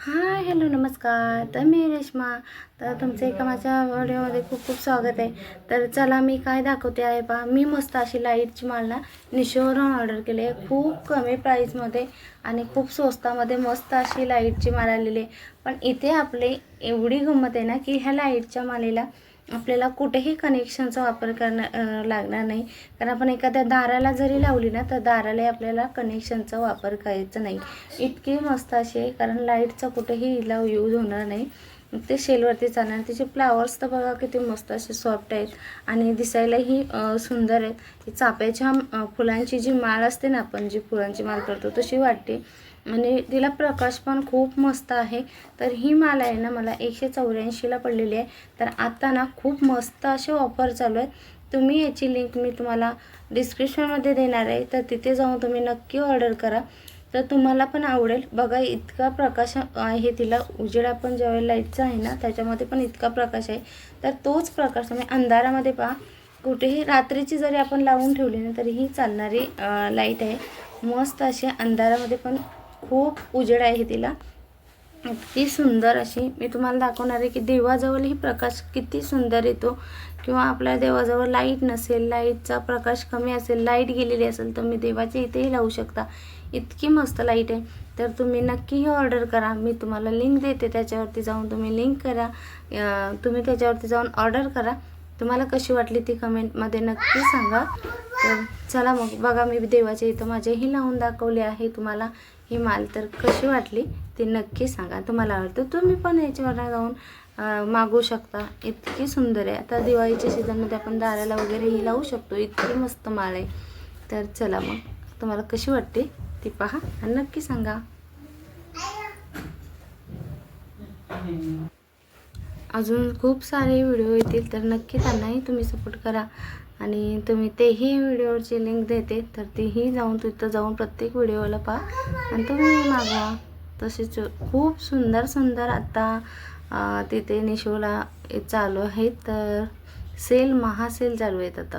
Hi hello नमस्कार. तर मी रेश्मा. तर तुमचं एका माझ्या व्हिडिओमध्ये खूप खूप स्वागत आहे. तर चला मी काय दाखवते आहे पहा. मी मस्त अशी लाईटची मालना निशोवरून ऑर्डर केली आहे. खूप कमी प्राईसमध्ये आणि खूप स्वस्तामध्ये मस्त अशी लाईटची माल आलेली आहे. पण इथे आपले एवढी गंमत आहे ना की ह्या लाईटच्या मालेला आपल्याला कुठेही कनेक्शनचा वापर करणं लागणार नाही. कारण आपण एखाद्या दाराला जरी लावली ना तर दाराला आपल्याला कनेक्शनचा वापर करायचा नाही. इतके मस्त असे कारण लाईटचा कुठेही हिला यूज होणार नाही. ते शेलवरती चालणार तिचे फ्लावर्स तर बघा किती मस्त असे सॉफ्ट आहेत. आणि दिसायलाही सुंदर आहेत. ती चाप्याच्या फुलांची जी माळ असते ना आपण जी फुलांची माळ करतो तशी वाटते. आणि तिला प्रकाश पण खूप मस्त आहे. तर ही माल आहे ना मला एकशे चौऱ्याऐंशीला पडलेली आहे. तर आता ना खूप मस्त असे ऑफर चालू आहेत. तुम्ही याची लिंक मी तुम्हाला डिस्क्रिप्शनमध्ये देणार आहे. तर तिथे जाऊन तुम्ही नक्की ऑर्डर करा. तर तुम्हाला पण आवडेल. बघा इतका प्रकाश आहे तिला. उजेड आपण ज्यावेळेला लाईटचा आहे ना त्याच्यामध्ये पण इतका प्रकाश आहे. तर तोच प्रकाश तुम्ही अंधारामध्ये पहा. कुठेही रात्रीची जरी आपण लावून ठेवली ना तरी ही चालणारी लाइट आहे. मस्त अशी अंधारामध्ये पण खूप उजेड आहे तिला. इतकी सुंदर अशी. मी तुम्हाला दाखवणार आहे की देवाजवळही प्रकाश किती सुंदर येतो. किंवा आपल्या देवाजवळ लाइट नसेल लाईटचा प्रकाश कमी असेल लाइट गेलेली असेल तर मी देवाच्या इथेही लावू शकता. इतकी मस्त लाइट आहे. तर तुम्ही नक्की ही ऑर्डर करा. मी तुम्हाला लिंक देते त्याच्यावरती जाऊन. तुम्ही लिंक करा. तुम्ही त्याच्यावरती जाऊन ऑर्डर करा. तुम्हाला कशी वाटली ती कमेंटमध्ये नक्की सांगा. तर चला मग बघा मी देवाच्या इथं माझेही लावून दाखवले आहे. तुम्हाला ही माल तर कशी वाटली ती नक्की सांगा. तुम्हाला आवडतं तुम्ही पण याच्यावर जाऊन मागू मागवू शकता. इतकी सुंदर आहे. आता दिवाळीच्या सीझनमध्ये आपण दाराला वगैरे ही लावू शकतो. इतकी मस्त माळ आहे. तर चला मग तुम्हाला कशी वाटते ती पहा आणि नक्की सांगा. अजून खूप सारे व्हिडिओ येतील तर नक्की त्यांनाही तुम्ही सपोर्ट करा. आणि तुम्ही तेही व्हिडिओची लिंक देते तर तेही जाऊन तिथं जाऊन प्रत्येक व्हिडिओला पहा. आणि तुम्ही मागवा. तसेच खूप सुंदर सुंदर आत्ता तिथे निशोला चालू आहेत तर सेल महासेल चालू आहेत आता.